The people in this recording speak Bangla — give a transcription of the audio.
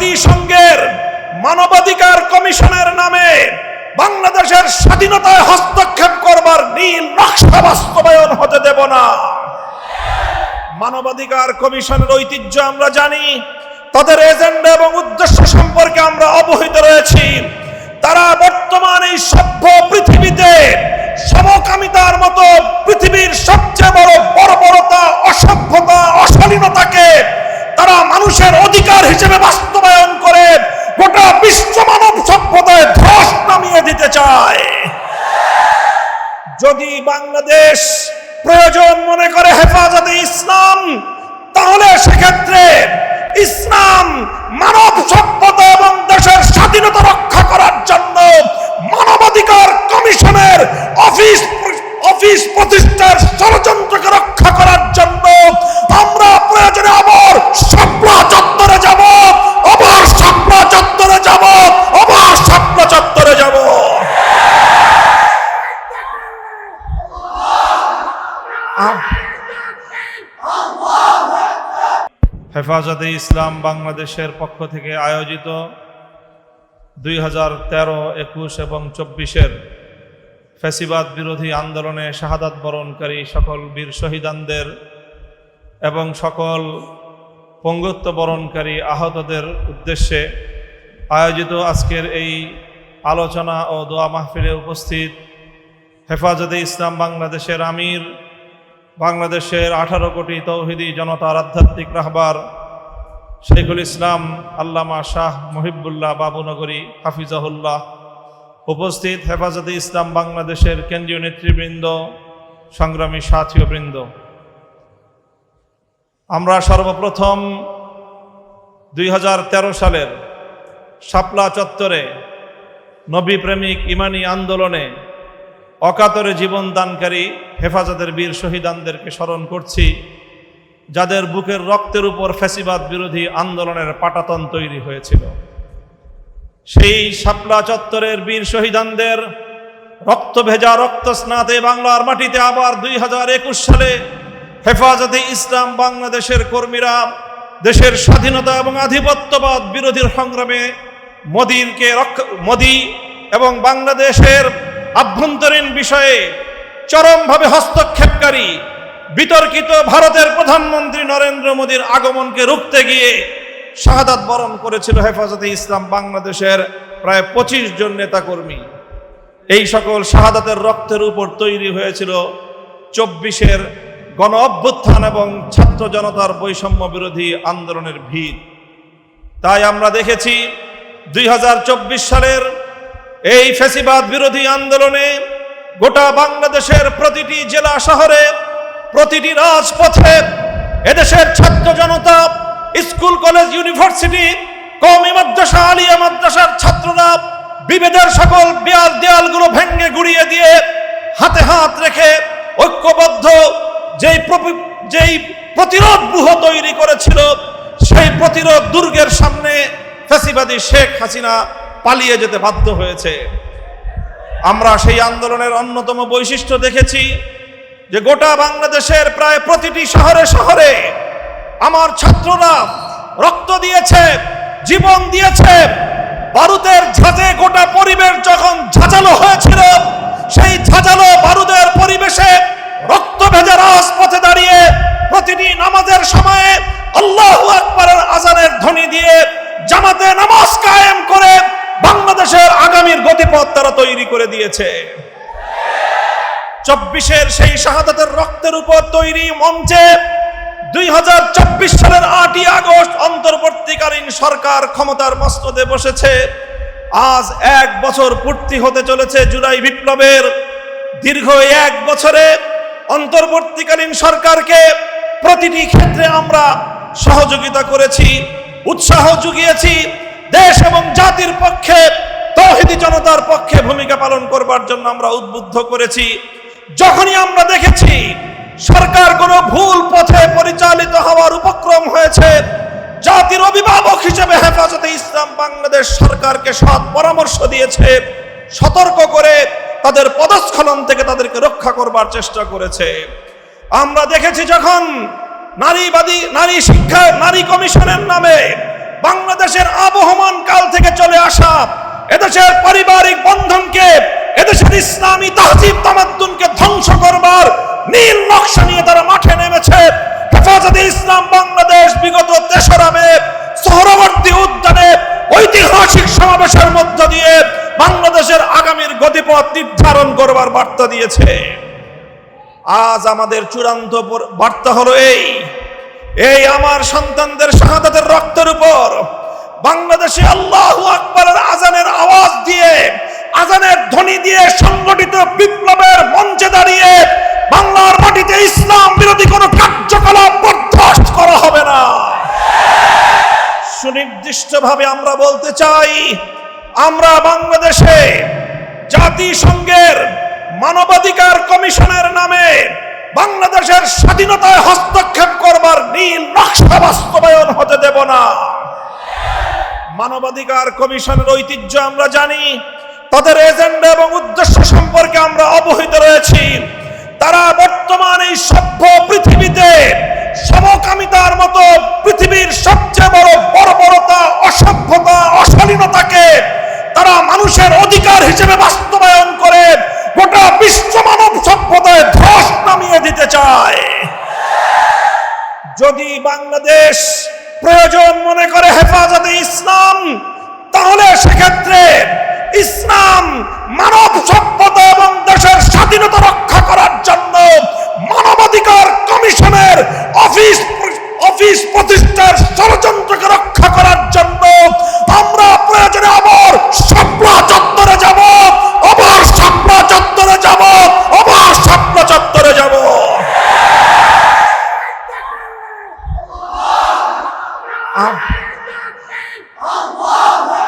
জাতিসংঘের মানবাধিকার কমিশনের নামে বাংলাদেশের স্বাধীনতায় হস্তক্ষেপ করবার নীল নকশা বাস্তবায়ন হতে দেব না। মানবাধিকার কমিশনের ঐতিহ্য আমরা জানি, তাদের এজেন্ডা এবং উদ্দেশ্য সম্পর্কে আমরা অবহিত রয়েছি। তারা বর্তমান এই সভ্য পৃথিবীতে সমকামিতার মতো পৃথিবীর সবচেয়ে বড় বর্বরতা, অসভ্যতা, অশালীনতাকে তারা মানুষের অধিকার হিসেবে গোটা বিশ্ব মানব সভ্যতায় ধস নামিয়ে দিতে চায়। যদি বাংলাদেশ প্রয়োজন মনে করে হেফাজতে ইসলাম, তাহলে সেক্ষেত্রে ইসলাম মানব সভ্যতা এবং দেশের স্বাধীনতা রক্ষা করার জন্য মানবাধিকার কমিশনের অফিস অফিস প্রতিষ্ঠার ষড়যন্ত্রকে রক্ষা করার জন্য আমরা প্রয়োজনে আবার শাপলা চত্বরে যাব আবার শাপলা চত্বরে যাব আবার শাপলা চত্বরে যাব হেফাজতে ইসলাম বাংলাদেশের পক্ষ থেকে আয়োজিত দুই হাজার তেরো, একুশ এবং চব্বিশের ফ্যাসিবাদ বিরোধী আন্দোলনে শাহাদাত বরণকারী সকল বীর শহীদানদের এবং সকল পঙ্গুত্ব বরণকারী আহতদের উদ্দেশ্যে আয়োজিত আজকের এই আলোচনা ও দোয়া মাহফিলে উপস্থিত হেফাজতে ইসলাম বাংলাদেশের আমির বাংলাদেশের আঠারো কোটি তৌহিদি জনতার আধ্যাত্মিক রাহবার শেখুল ইসলাম আল্লামা শাহ মহিবুল্লাহ বাবুনগরী হাফিজাহুল্লাহ। উপস্থিত হেফাজতে ইসলাম বাংলাদেশের কেন্দ্রীয় নেতৃবৃন্দ, সংগ্রামী সাথীয়বৃন্দ আমরা সর্বপ্রথম দুই হাজার তেরো সালের শাপলা চত্বরে নবী প্রেমিক ইমানি আন্দোলনে অকাতরে জীবন দানকারী, হেফাজতের বীর শহীদানদেরকে স্মরণ করছি, যাদের বুকের রক্তের উপর ফ্যাসিবাদ বিরোধী আন্দোলনের পাটাতন তৈরি হয়েছিল। সেই শাপলা চত্বরের বীর শহীদানদের রক্ত ভেজা রক্ত স্নাতে বাংলার মাটিতে আবার দুই হাজার একুশ সালে হেফাজতে ইসলাম বাংলাদেশের কর্মীরা দেশের স্বাধীনতা এবং আধিপত্যবাদ বিরোধীর সংগ্রামে মোদীরকে মোদী এবং বাংলাদেশের আভ্যন্তরীণ বিষয়ে চরমভাবে হস্তক্ষেপকারী, বিতর্কিত ভারতের প্রধানমন্ত্রী নরেন্দ্র মোদীর আগমনকে রুখতে গিয়ে শাহাদাত বরণ করেছিল হেফাজতে ইসলাম বাংলাদেশের প্রায় পঁচিশ জন নেতাকর্মী। এই সকল শাহাদাতের রক্তের উপর তৈরি হয়েছিল চব্বিশের গণ অভ্যুত্থান এবং ছাত্র জনতার বৈষম্য বিরোধী আন্দোলনের ভিড় তাই আমরা দেখেছি দুই হাজার চব্বিশ সালের এই ফেসিবাদ বিরোধী আন্দোলনে গোটা বাংলাদেশের প্রতিটি জেলা শহরে, প্রতিটি রাজপথে এদেশের ছাত্র জনতা, স্কুল, কলেজ, ইউনিভার্সিটি কমি মাদ্রাসা, আলিয়া মাদ্রাসার ছাত্ররা বিভেদের সকল দেয়াল দেয়ালগুলো ভেঙে গুড়িয়ে দিয়ে হাতে হাত রেখে ঐক্যবদ্ধ যেই যেই প্রতিরোধ ব্যূহ তৈরি করেছিল, সেই প্রতিরোধ দুর্গের সামনে ফ্যাসিবাদী শেখ হাসিনা পালিয়ে যেতে বাধ্য হয়েছে। আমরা সেই আন্দোলনের অন্যতম বৈশিষ্ট্য দেখেছি যে গোটা বাংলাদেশের প্রায় প্রতিটি শহরে শহরে আমার ছাত্ররা রক্ত দিয়েছে, জীবন দিয়েছে। ভারতের ঝাঁজে গোটা পরিবেশ যখন ঝাঁঝালো হয়েছিল সেই ঝাঁঝালো বারুদের পরিবেশে রক্ত ভেজা রাজপথে দাঁড়িয়ে প্রতিটি নামাজের সময়ে আল্লাহু আকবরের আজানের ধ্বনি দিয়ে জামাতে নামাজ কায়েম করে বাংলাদেশের আগামীর গতিপথ তারা তৈরি করে দিয়েছে। চব্বিশের সেই শাহাদাতের রক্তের উপর তৈরি মঞ্চে দুই হাজার চব্বিশ সালের আটই আগস্ট অন্তর্বর্তীকালীন সরকার ক্ষমতার মস্তদে বসেছে। আজ এক বছর পূর্তি হতে চলেছে জুলাই বিপ্লবের। দীর্ঘ এক বছরে অন্তর্বর্তীকালীন সরকারকে প্রতিটি ক্ষেত্রে আমরা সহযোগিতা করেছি, উৎসাহ জুগিয়েছি দেশ এবং জাতির পক্ষে তৌহিদি জনতার পক্ষে ভূমিকা পালন করবার জন্য আমরা উদ্বুদ্ধ করেছি। যখনই আমরা দেখেছি সরকার কোনো ভুল পথে পরিচালিত হওয়ার উপক্রম হয়েছে, জাতির অভিভাবক হিসেবে হেফাজতে ইসলাম বাংলাদেশ সরকারকে সৎ পরামর্শ দিয়েছে, সতর্ক করে তাদের পদস্খলন থেকে তাদেরকে রক্ষা করবার চেষ্টা করেছে। আমরা দেখেছি যখন নারীবাদী, নারী শিক্ষা, নারী কমিশনের নামে বাংলাদেশের আবহমান কাল থেকে চলে আসা এদেশের পারিবারিক বন্ধনকে, এদেশের ইসলামী তাহজিব তামাদ্দুনকে ধ্বংস করবার নীল নকশা নিয়ে তারা মাঠে নেমেছে। হেফাজতে ইসলাম বাংলাদেশ বিগত তেসরা সোহরাবর্তী উদ্যানে ঐতিহাসিক সমাবেশের মধ্য দিয়ে বাংলাদেশের আগামীর গতিপথ নির্ধারণ করবার বার্তা দিয়েছে। আজ আমাদের চূড়ান্ত বার্তা হলো এই। এই আমার সন্তানদের শাহাদাতের রক্তের উপর বাংলাদেশে আল্লাহ আকবরের আজানের আওয়াজ দিয়ে, আজানের ধ্বনি দিয়ে সংগঠিত বিপ্লবের মঞ্চে দাঁড়িয়ে বাংলার মাটিতে ইসলাম বিরোধী কোনো কার্যকলাপ বরদাস্ত করা হবে না। সুনির্দিষ্টভাবে আমরা বলতে চাই, আমরা বাংলাদেশে জাতিসংঘের মানবাধিকার কমিশনের নামে বাংলাদেশের স্বাধীনতায় হস্তক্ষেপ করবার নীল নকশা বাস্তবায়ন হতে দেব না। মানবাধিকার কমিশনের ঐতিহ্য আমরা জানি, তাদের এজেন্ডা এবং উদ্দেশ্য সম্পর্কে আমরা অবহিত রয়েছি। তারা বর্তমান সভ্য পৃথিবীতে সমকামিতার মতো পৃথিবীর সবচেয়ে বড় বর্বরতা, অসভ্যতা, অশালীনতাকে তারা মানুষের অধিকার হিসেবে বাস্তবায়ন করে গোটা বিশ্ব মানব সভ্যতায় ধস নামিয়ে দিতে চায়। যদি বাংলাদেশ প্রয়োজন মনে করে হেফাজতে ইসলাম, তাহলে সেক্ষেত্রে ইসলাম মানব সভ্যতা এবং দেশের স্বাধীনতা রক্ষা করার জন্য মানবাধিকার কমিশনের অফিস অফিস প্রতিষ্ঠার ষড়যন্ত্রকে রক্ষা Ah. Ab...